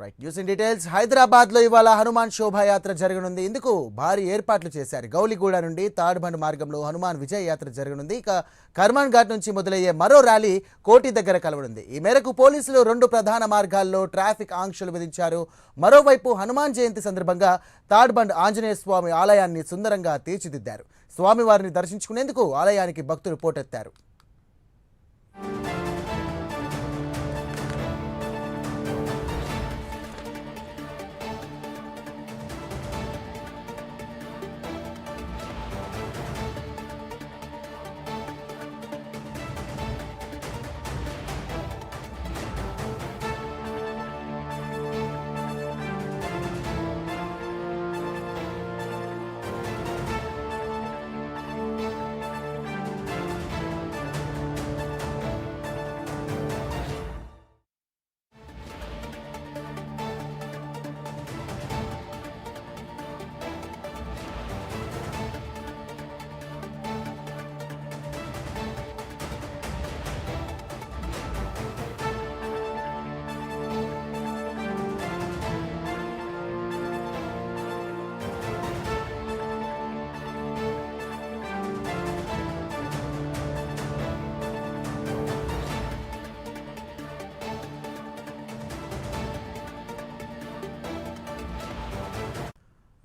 Right news in details హైదరాబాద్లో ఇవాళ హనుమాన్ శోభాయాత్ర జరగనుంది. ఇందుకు భారీ ఏర్పాట్లు చేశారు. గౌలిగూడ నుండి తాడ్బండ్ మార్గంలో హనుమాన్ విజయ యాత్ర జరగనుంది. ఇక కర్మాన్ ఘాట్ నుంచి మొదలయ్యే మరో ర్యాలీ కోటి దగ్గర కలవనుంది. ఈ మేరకు పోలీసులు రెండు ప్రధాన మార్గాల్లో ట్రాఫిక్ ఆంక్షలు విధించారు. మరోవైపు హనుమాన్ జయంతి సందర్భంగా తాడ్బండ్ ఆంజనేయ స్వామి ఆలయాన్ని సుందరంగా తీర్చిదిద్దారు. స్వామివారిని దర్శించుకునేందుకు ఆలయానికి భక్తులు పోటెత్తారు.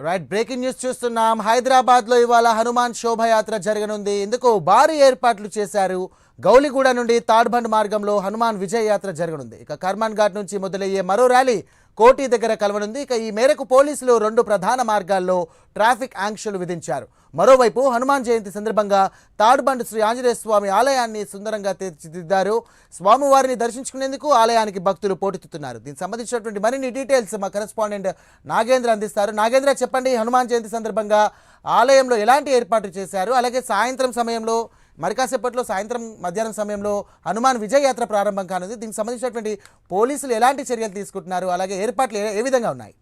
రైట్ బ్రేకింగ్ న్యూస్ చూస్తున్నాం. హైదరాబాద్లో ఇవాళ హనుమాన్ శోభయాత్ర జరగనుంది. ఇందుకు భారీ ఏర్పాట్లు చేశారు. గౌలిగూడ నుండి తాడ్బండ్ మార్గంలో హనుమాన్ విజయ యాత్ర జరగనుంది. ఇక కర్మాన్ ఘాట్ నుంచి మొదలయ్యే మరో ర్యాలీ కోటి దగ్గర కలవనుంది. ఇక ఈ మేరకు పోలీసులు రెండు ప్రధాన మార్గాల్లో ట్రాఫిక్ ఆంక్షలు విధించారు. మరోవైపు హనుమాన్ జయంతి సందర్భంగా తాడ్బండ్ శ్రీ ఆంజనేయ స్వామి ఆలయాన్ని సుందరంగా తీర్చిదిద్దారు. స్వామివారిని దర్శించుకునేందుకు ఆలయానికి భక్తులు పోటెత్తుతున్నారు దీనికి సంబంధించినటువంటి మరిన్ని డీటెయిల్స్ మా కరెస్పాండెంట్ నాగేంద్ర అందిస్తారు. నాగేంద్ర చెప్పండి హనుమాన్ జయంతి సందర్భంగా ఆలయంలో ఎలాంటి ఏర్పాట్లు చేశారు? అలాగే సాయంత్రం సమయంలో మరి కాసేపట్లో సాయంత్రం మధ్యాహ్నం సమయంలో హనుమాన్ విజయ యాత్ర ప్రారంభం కానుంది. దీనికి సంబంధించినటువంటి పోలీసులు ఎలాంటి చర్యలు తీసుకుంటున్నారు? అలాగే ఏర్పాట్లు ఏ- విధంగా ఉన్నాయి?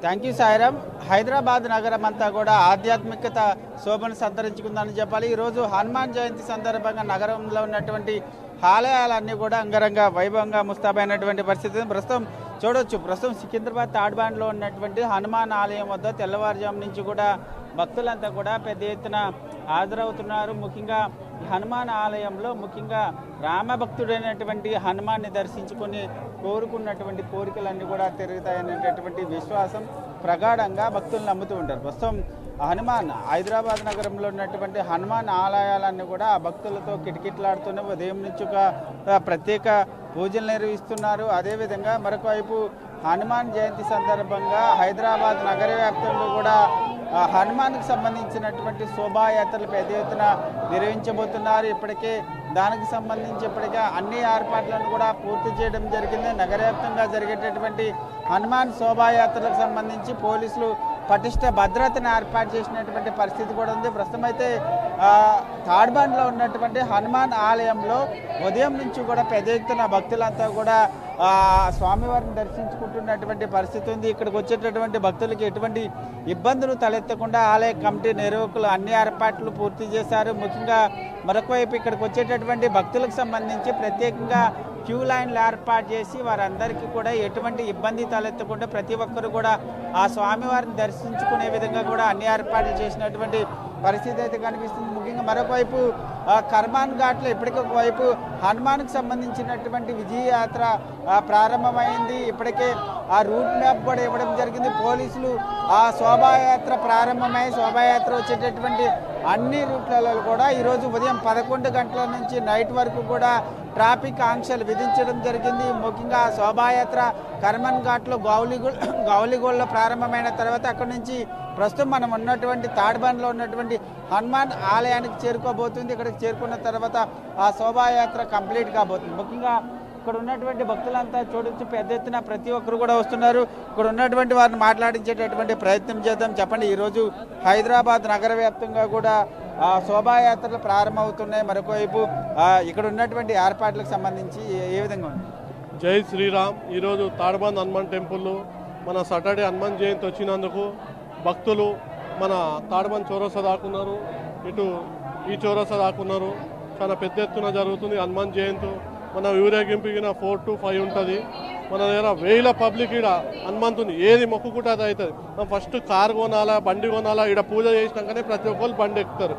Thank you Sairam. హైదరాబాద్ నగరం అంతా కూడా ఆధ్యాత్మికత శోభను సంతరించుకుందని చెప్పాలి. ఈరోజు హనుమాన్ జయంతి సందర్భంగా నగరంలో ఉన్నటువంటి ఆలయాలన్నీ కూడా అంగరంగ వైభవంగా ముస్తాబైనటువంటి పరిస్థితి. ప్రస్తుతం చూడొచ్చు. ప్రస్తుతం సికింద్రాబాద్ తాడ్బాండ్లో ఉన్నటువంటి హనుమాన్ ఆలయం వద్ద తెల్లవారుజాము నుంచి కూడా భక్తులంతా కూడా పెద్ద ఎత్తున హాజరవుతున్నారు. ముఖ్యంగా హనుమాన్ ఆలయంలో ముఖ్యంగా రామభక్తుడైనటువంటి హనుమాన్ని దర్శించుకొని కోరుకున్నటువంటి కోరికలన్నీ కూడా తిరుగుతాయనేటటువంటి విశ్వాసం ప్రగాఢంగా భక్తులు నమ్ముతూ ఉంటారు. ప్రస్తుతం హనుమాన్ హైదరాబాద్ నగరంలో ఉన్నటువంటి హనుమాన్ ఆలయాలన్నీ కూడా ఆ భక్తులతో కిటకిటలాడుతూనే ఉదయం నుంచి ఒక ప్రత్యేక పూజలు నిర్వహిస్తున్నారు. అదేవిధంగా మరొక వైపు హనుమాన్ జయంతి సందర్భంగా హైదరాబాద్ నగర వ్యాప్తంలో కూడా హనుమాన్కి సంబంధించినటువంటి శోభాయాత్రలు పెద్ద ఎత్తున నిర్వహించబోతున్నారు. ఇప్పటికే దానికి సంబంధించి ఇప్పటికే అన్ని ఏర్పాట్లను కూడా పూర్తి చేయడం జరిగింది. నగరవ్యాప్తంగా జరిగేటటువంటి హనుమాన్ శోభాయాత్రలకు సంబంధించి పోలీసులు పటిష్ట భద్రతను ఏర్పాటు చేసినటువంటి పరిస్థితి కూడా ఉంది. ప్రస్తుతం అయితే ఆ, తాడ్బాండ్లో ఉన్నటువంటి హనుమాన్ ఆలయంలో ఉదయం నుంచి కూడా పెద్ద ఎత్తున భక్తులంతా కూడా స్వామివారిని దర్శించుకుంటున్నటువంటి పరిస్థితి ఉంది. ఇక్కడికి వచ్చేటటువంటి భక్తులకి ఎటువంటి ఇబ్బందులు తలెత్తకుండా ఆలయ కమిటీ నిర్వాహకులు అన్ని ఏర్పాట్లు పూర్తి చేశారు. ముఖ్యంగా మరొక వైపు ఇక్కడికి వచ్చేటటువంటి భక్తులకు సంబంధించి ప్రత్యేకంగా క్యూ లైన్లు ఏర్పాటు చేసి వారందరికీ కూడా ఎటువంటి ఇబ్బంది తలెత్తకుండా ప్రతి ఒక్కరు కూడా ఆ స్వామివారిని దర్శించుకునే విధంగా కూడా అన్ని ఏర్పాట్లు చేసినటువంటి పరిస్థితి అయితే కనిపిస్తుంది. ముఖ్యంగా మరొక వైపు కర్మాన్ ఘాట్లో ఇప్పటికీ ఒకవైపు హనుమాన్కు సంబంధించినటువంటి విజయ యాత్ర ప్రారంభమైంది. ఇప్పటికే ఆ రూట్ మ్యాప్ కూడా ఇవ్వడం జరిగింది. పోలీసులు ఆ శోభాయాత్ర ప్రారంభమై శోభాయాత్ర వచ్చేటటువంటి అన్ని రూట్లలో కూడా ఈరోజు ఉదయం పదకొండు గంటల నుంచి నైట్ వరకు కూడా ట్రాఫిక్ ఆంక్షలు విధించడం జరిగింది. ముఖ్యంగా శోభాయాత్ర కర్మన్ ఘాట్లో గౌలిగూడ గౌలిగూడలో ప్రారంభమైన తర్వాత అక్కడి నుంచి ప్రస్తుతం మనం ఉన్నటువంటి తాడ్బండ్లో ఉన్నటువంటి హనుమాన్ ఆలయానికి చేరుకోబోతుంది. ఇక్కడికి చేరుకున్న తర్వాత ఆ శోభాయాత్ర కంప్లీట్ కాబోతుంది. ముఖ్యంగా ఇక్కడ ఉన్నటువంటి భక్తులంతా చూడొచ్చు పెద్ద ఎత్తున ప్రతి ఒక్కరు కూడా వస్తున్నారు. ఇక్కడ ఉన్నటువంటి వారిని మాట్లాడించేటటువంటి ప్రయత్నం చేద్దాం. చెప్పండి ఈరోజు హైదరాబాద్ నగర వ్యాప్తంగా కూడా శోభాయాత్రలు ప్రారంభమవుతున్నాయి. మరొకవైపు ఇక్కడ ఉన్నటువంటి ఏర్పాట్లకు సంబంధించి ఏ- విధంగా ఉంది? జై శ్రీరామ్. ఈరోజు తాడబంద్ హనుమాన్ టెంపుల్లో మన సాటర్డే హనుమాన్ జయంతి వచ్చినందుకు భక్తులు మన తాడబంద్ చౌరస దాకున్నారు ఇటు ఈ చౌరస్తా దాకున్నారు చాలా పెద్ద ఎత్తున జరుగుతుంది హనుమాన్ జయంతి. మన ఊరేగింపు ఫోర్ టు ఫైవ్ ఉంటుంది. మన దగ్గర వేల పబ్లిక్ ఇక్కడ హనుమంతుని ఏది మొక్కుకుంటే అది అవుతుంది. మనం ఫస్ట్ కారు కొనాలా బండి కొనాలా ఇక్కడ పూజ చేసినాకనే ప్రతి ఒక్కరు బండి ఎక్కుతారు.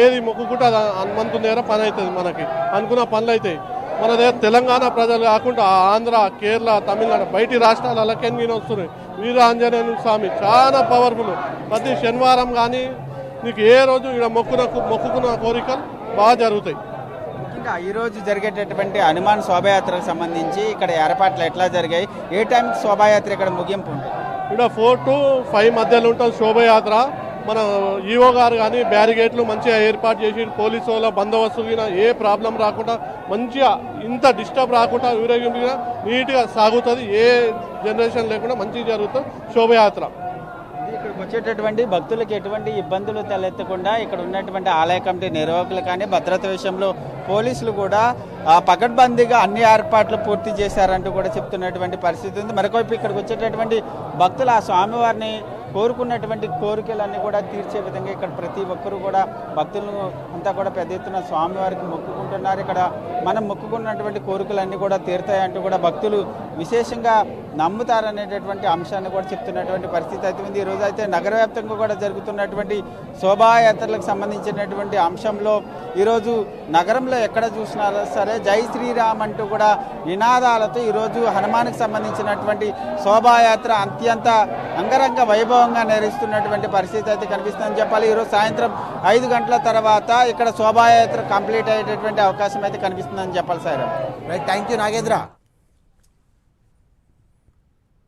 ఏది మొక్కుకుంటే అది హనుమంతుని దగ్గర పని అవుతుంది మనకి. అనుకున్న పనులు అవుతాయి. మన దగ్గర తెలంగాణ ప్రజలు కాకుండా ఆంధ్ర కేరళ తమిళనాడు బయటి రాష్ట్రాలు అలాకెన్ని వస్తున్నాయి? వీర ఆంజనేయ స్వామి చాలా పవర్ఫుల్ ప్రతి శనివారం కానీ నీకు ఏ రోజు ఇక్కడ మొక్కున మొక్కుకున్న కోరికలు బాగా జరుగుతాయి. ముఖ్యంగా ఈ రోజు జరిగేటటువంటి హనుమాన్ శోభయాత్రకు సంబంధించి ఇక్కడ ఏర్పాట్లు ఎట్లా జరిగాయి? ఏ టైంకి శోభాయాత్ర ఇక్కడ ముగింపు ఉంటుంది? ఇక్కడ ఫోర్ టు ఫైవ్ మధ్యలో ఉంటుంది శోభయాత్ర. మన ఈఓ గారు కానీ బ్యారిగేట్లు మంచిగా ఏర్పాటు చేసి పోలీసు వాళ్ళ బందోబస్తు ఏ ప్రాబ్లం రాకుండా మంచిగా ఇంత డిస్టర్బ్ రాకుండా ఊరేగింపు నీట్గా సాగుతుంది. ఏ జనరేషన్ లేకుండా మంచిగా జరుగుతుంది. శోభయాత్ర. ఇక్కడికి వచ్చేటటువంటి భక్తులకు ఎటువంటి ఇబ్బందులు తలెత్తకుండా ఇక్కడ ఉన్నటువంటి ఆలయ కమిటీ నిర్వాహకులు కానీ భద్రత విషయంలో పోలీసులు కూడా పకడ్బందీగా అన్ని ఏర్పాట్లు పూర్తి చేశారంటూ కూడా చెప్తున్నటువంటి పరిస్థితి ఉంది. మరొకవైపు ఇక్కడికి వచ్చేటటువంటి భక్తులు ఆ స్వామివారిని కోరుకున్నటువంటి కోరికలన్నీ కూడా తీర్చే విధంగా ఇక్కడ ప్రతి ఒక్కరూ కూడా భక్తులను అంతా కూడా పెద్ద ఎత్తున స్వామివారికి మొక్కుకుంటున్నారు. ఇక్కడ మనం మొక్కుకున్నటువంటి కోరికలన్నీ కూడా తీరుతాయంటూ కూడా భక్తులు విశేషంగా నమ్ముతారనేటటువంటి అంశాన్ని కూడా చెప్తున్నటువంటి పరిస్థితి అయితే ఉంది. ఈరోజు అయితే నగర వ్యాప్తంగా కూడా జరుగుతున్నటువంటి శోభాయాత్రలకు సంబంధించినటువంటి అంశంలో ఈరోజు నగరంలో ఎక్కడ చూసినా సరే జై శ్రీరామ్ అంటూ కూడా నినాదాలతో ఈరోజు హనుమాన్కి సంబంధించినటువంటి శోభాయాత్ర అత్యంత అంగరంగ వైభవంగా నిర్వహిస్తున్నటువంటి పరిస్థితి అయితే కనిపిస్తుందని చెప్పాలి. ఈరోజు సాయంత్రం ఐదు గంటల తర్వాత ఇక్కడ శోభాయాత్ర కంప్లీట్ అయ్యేటటువంటి అవకాశం అయితే కనిపిస్తుందని చెప్పాలి sir right thank you Nagendra.